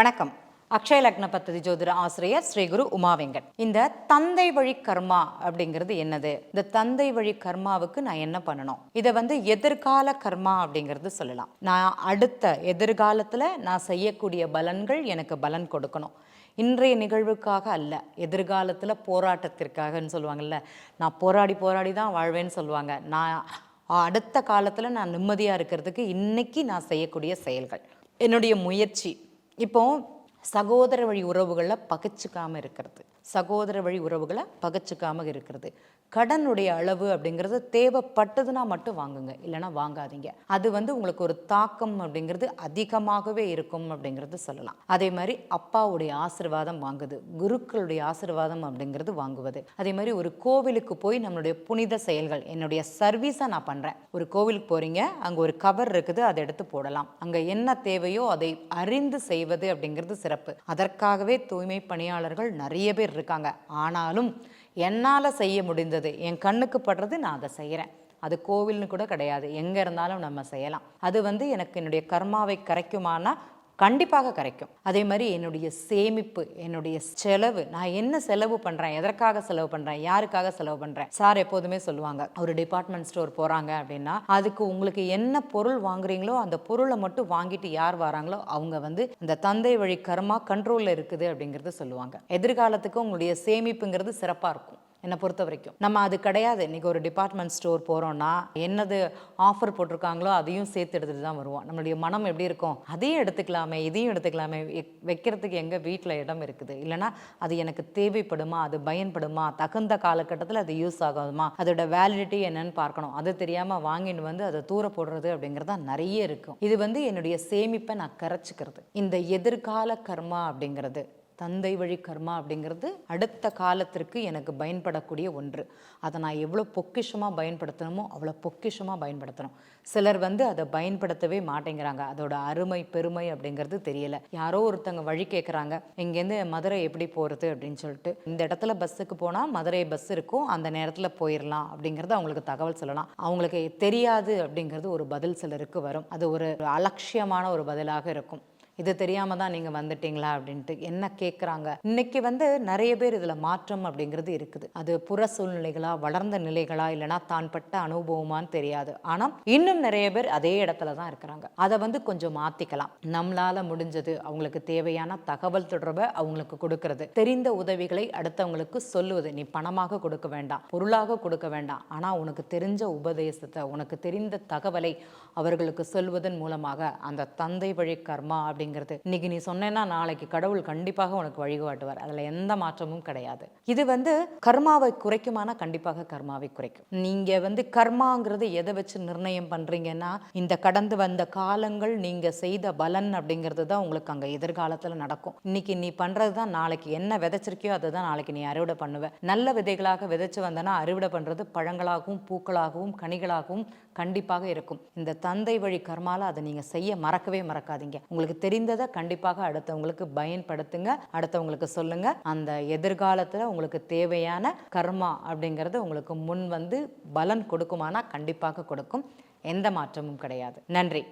வணக்கம். அக்ஷய லக்ன பத்ததி ஜோதிட ஆசிரியர் ஸ்ரீ குரு உமாவெங்கட் இந்த தந்தை வழி கர்மா அப்படிங்கிறது என்னது? இந்த தந்தை வழி கர்மாவுக்கு நான் என்ன பண்ணணும்? இதை வந்து எதிர்கால கர்மா அப்படிங்கிறது சொல்லலாம். நான் அடுத்த எதிர்காலத்தில் நான் செய்யக்கூடிய பலன்கள் எனக்கு பலன் கொடுக்கணும். இன்றைய நிகழ்வுக்காக அல்ல எதிர்காலத்தில் போராட்டத்திற்காகன்னு சொல்லுவாங்கல்ல நான் போராடி போராடி தான் வாழ்வேன்னு சொல்லுவாங்க. நான் அடுத்த காலத்தில் நான் நிம்மதியாக இருக்கிறதுக்கு இன்னைக்கு நான் செய்யக்கூடிய செயல்கள். என்னுடைய முயற்சி இப்போ சகோதர வழி உறவுகளில் பகைச்சிக்காம இருக்கிறது. சகோதர வழி உறவுகளை பகைச்சிக்காம இருக்கிறது. கடனுடைய அளவு அப்படிங்கிறது தேவைப்பட்டதுன்னா மட்டும் வாங்குங்க. இல்லைன்னா வாங்காதீங்க. அது வந்து உங்களுக்கு ஒரு தாக்கம் அப்படிங்கிறது அதிகமாகவே இருக்கும் அப்படிங்கிறது சொல்லலாம். அதே மாதிரி அப்பாவுடைய ஆசிர்வாதம் வாங்குது. குருக்களுடைய ஆசிர்வாதம் அப்படிங்கிறது வாங்குவது. அதே மாதிரி ஒரு கோவிலுக்கு போய் நம்மளுடைய புனித செயல்கள் என்னுடைய சர்வீஸை நான் பண்ணுறேன் ஒரு கோவிலுக்கு போகிறீங்க அங்கே ஒரு கவர் இருக்குது அதை எடுத்து போடலாம். அங்கே என்ன தேவையோ அதை அறிந்து செய்வது அப்படிங்கிறது சிறப்பு. அதற்காகவே தூய்மை பணியாளர்கள் நிறைய பேர் இருக்காங்க. ஆனாலும் என்னால் செய்ய முடிந்தது என் கண்ணுக்கு படுறது நான் அதை செய்கிறேன் அது கோவில்னு கூட கிடையாது. எங்கே இருந்தாலும் நம்ம செய்யலாம். அது வந்து எனக்கு என்னுடைய கர்மாவை கரைக்குமானா கண்டிப்பாக கரைக்கும். அதே மாதிரி என்னுடைய சேமிப்பு என்னுடைய செலவு நான் என்ன செலவு பண்ணுறேன் எதற்காக செலவு பண்ணுறேன் யாருக்காக செலவு பண்ணுறேன் சார் எப்போதுமே சொல்லுவாங்க ஒரு டிபார்ட்மெண்ட் ஸ்டோர் போகிறாங்க அப்படின்னா அதுக்கு உங்களுக்கு என்ன பொருள் வாங்குறீங்களோ அந்த பொருளை மட்டும் வாங்கிட்டு யார் வராங்களோ அவங்க வந்து இந்த தந்தை வழி கர்மா கண்ட்ரோலில் இருக்குது அப்படிங்கிறத சொல்லுவாங்க. எதிர்காலத்துக்கு உங்களுடைய சேமிப்புங்கிறது சிறப்பாக இருக்கும். என்னை பொறுத்த வரைக்கும். நம்ம அது கிடையாது. இன்றைக்கி ஒரு டிபார்ட்மெண்ட் ஸ்டோர் போகிறோன்னா என்னது ஆஃபர் போட்டிருக்காங்களோ அதையும் சேர்த்து எடுத்துகிட்டு தான் வருவோம். நம்மளுடைய மனம் எப்படி இருக்கும்? அதையும் எடுத்துக்கலாமே இதையும் எடுத்துக்கலாமே. வைக்கிறதுக்கு எங்கள் வீட்டில் இடம் இருக்குது. இல்லைன்னா அது எனக்கு தேவைப்படுமா? அது பயன்படுமா? தகுந்த காலகட்டத்தில் அது யூஸ் ஆகாதுமா? அதோட வேலிடிட்டி என்னன்னு பார்க்கணும். அது தெரியாமல் வாங்கிட்டு வந்து அதை தூர போடுறது அப்படிங்கிறது தான் நிறைய இருக்கும். இது வந்து என்னுடைய சேமிப்பை நான் கரைச்சிக்கிறது. இந்த எதிர்கால கர்மா அப்படிங்கிறது. தந்தை வழி கர்மா அப்படிங்கிறது அடுத்த காலத்திற்கு எனக்கு பயன்படக்கூடிய ஒன்று. அதை நான் எவ்வளோ பொக்கிஷமாக பயன்படுத்தணுமோ அவ்வளோ பொக்கிஷமாக பயன்படுத்தணும். சிலர் வந்து அதை பயன்படுத்தவே மாட்டேங்கிறாங்க. அதோட அருமை பெருமை அப்படிங்கிறது தெரியல. யாரோ ஒருத்தங்க வழி கேட்குறாங்க இங்கேருந்து மதுரை எப்படி போகிறது அப்படின்னு சொல்லிட்டு இந்த இடத்துல பஸ்ஸுக்கு போனால் மதுரை பஸ் இருக்கும். அந்த நேரத்தில் போயிடலாம் அப்படிங்கிறது அவங்களுக்கு தகவல் சொல்லலாம். அவங்களுக்கு தெரியாது அப்படிங்கிறது ஒரு பதில் சிலருக்கு வரும். அது ஒரு அலட்சியமான ஒரு பதிலாக இருக்கும். இது தெரியாம தான் நீங்க வந்துட்டீங்களா அப்படின்ட்டு என்ன கேட்குறாங்க இன்னைக்கு வந்து நிறைய பேர் இதுல மாற்றம் அப்படிங்கிறது இருக்குது. அது புற சூழ்நிலைகளா வளர்ந்த நிலைகளா இல்லைனா தான் பட்ட அனுபவமான்னு தெரியாது. ஆனா இன்னும் நிறைய பேர் அதே இடத்துல தான் இருக்கிறாங்க. அதை வந்து கொஞ்சம் மாத்திக்கலாம். நம்மளால முடிஞ்சது அவங்களுக்கு தேவையான தகவல் தொடர்பை அவங்களுக்கு கொடுக்கறது. தெரிந்த உதவிகளை அடுத்தவங்களுக்கு சொல்லுவது. நீ பணமாக கொடுக்க வேண்டாம் பொருளாக கொடுக்க வேண்டாம். ஆனா உனக்கு தெரிஞ்ச உபதேசத்தை உனக்கு தெரிந்த தகவலை அவர்களுக்கு சொல்வதன் மூலமாக அந்த தந்தை வழி கர்மா அப்படிங்கிறது. இன்னைக்கு நீ சொன்னேன்னா நாளைக்கு கடவுள் கண்டிப்பாக உனக்கு வழிகாட்டுவார். அதில் எந்த மாற்றமும் கிடையாது. இது வந்து கர்மாவை குறைக்குமானா கண்டிப்பாக கர்மாவை குறைக்கும். நீங்க வந்து கர்மாங்கிறது எதை வச்சு நிர்ணயம் பண்றீங்கன்னா இந்த கடந்து வந்த காலங்கள் நீங்க செய்த பலன் அப்படிங்கிறது தான் உங்களுக்கு அங்க எதிர்காலத்துல நடக்கும். இன்னைக்கு நீ பண்ணுறது தான் நாளைக்கு என்ன விதைச்சிருக்கியோ அதை தான் நாளைக்கு நீ அறுவடை பண்ணுவ. நல்ல விதைகளாக விதைச்சு வந்தனா அறுவடை பண்றது பழங்களாகவும் பூக்களாகவும் கனிகளாகவும் கண்டிப்பாக இருக்கும். இந்த தந்தை வழி கர்மால அதை நீங்க செய்ய மறக்கவே மறக்காதீங்க. உங்களுக்கு தெரிந்ததை கண்டிப்பாக அடுத்தவங்களுக்கு பயன்படுத்துங்க. அடுத்தவங்களுக்கு சொல்லுங்க. அந்த எதிர்காலத்துல உங்களுக்கு தேவையான கர்மா அப்படிங்கிறது உங்களுக்கு முன் வந்து பலன் கொடுக்குமானா கண்டிப்பாக கொடுக்கும். எந்த மாற்றமும் கிடையாது. நன்றி.